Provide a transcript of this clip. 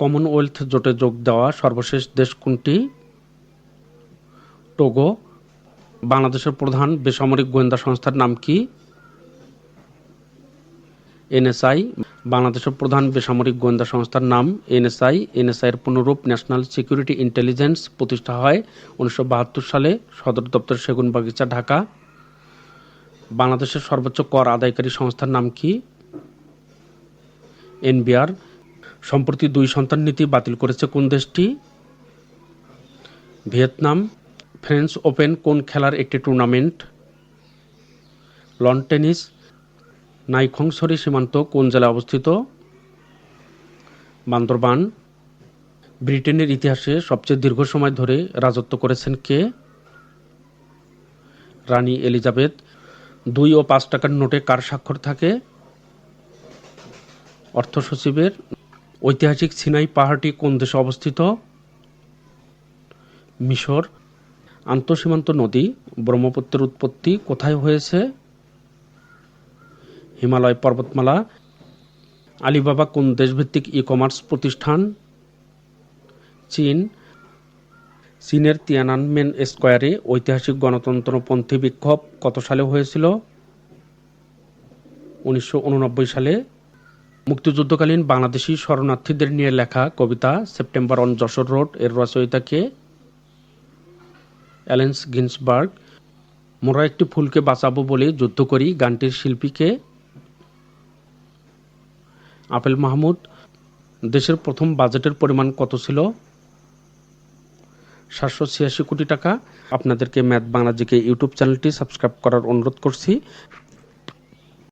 Commonwealth জোটে যোগ দেওয়া সর্বশেষ দেশ কোনটি? টোগো। বাংলাদেশের প্রধান বেসামরিক গোয়েন্দা সংস্থার নাম কি? এনএসআই। বাংলাদেশের প্রধান বেসামরিক গোয়েন্দা সংস্থার নাম এনএসআই। এর পুনরূপ ন্যাশনাল সিকিউরিটি ইন্টেলিজেন্স প্রতিষ্ঠা হয় উনিশশো বাহাত্তর সালে সদর দপ্তর সেগুনবাগিচা ঢাকা। বাংলাদেশের সর্বোচ্চ কর আদায়কারী সংস্থার নাম কি? এনবিআর। সম্প্রতি দুই সন্তান নীতি বাতিল করেছে কোন দেশটি? ভিয়েতনাম। ফ্রেঞ্চ ওপেন কোন খেলার একটি টুর্নামেন্ট? Loan tennis. নাইখংসরি সীমান্ত কোন জেলায় অবস্থিত? বান্দরবান। ব্রিটেনের ইতিহাসে সবচেয়ে দীর্ঘ সময় ধরে রাজত্ব করেছেন কে? রানী এলিজাবেথ। দুই ও পাঁচ টাকার নোটে কার স্বাক্ষর থাকে? অর্থ সচিবের ঐতিহাসিক সিনাই পাহাড়টি কোন দেশে অবস্থিত? মিশর, আন্তঃসীমান্ত নদী, ব্রহ্মপুত্রের উৎপত্তি কোথায় হয়েছে? হিমালয় পর্বতমালা, আলিবাবা কোন দেশভিত্তিক ই কমার্স প্রতিষ্ঠান? চীন, চীনের তিয়ানানমেন স্কোয়ারে ঐতিহাসিক গণতন্ত্রপন্থী বিক্ষোভ কত সালে হয়েছিল? উনিশশো উননব্বই সালে মুক্তিযুদ্ধকালীন বাংলাদেশি শরণার্থীদের নিয়ে লেখা কবিতা সেপ্টেম্বর অন যশোর রোডের রচয়িতাকে অ্যালেন্স গিন্সবার্গ, মোরা একটি ফুলকে বাঁচাবো বলে যুদ্ধ করি গানটির শিল্পীকে আপেল মাহমুদ, দেশের প্রথম বাজেটের পরিমাণ কত ছিল? সাতশো ছিয়াশি কোটি টাকা আপনাদেরকে ম্যাথ বাংলাজিকে ইউটিউব চ্যানেলটি সাবস্ক্রাইব করার অনুরোধ করছি।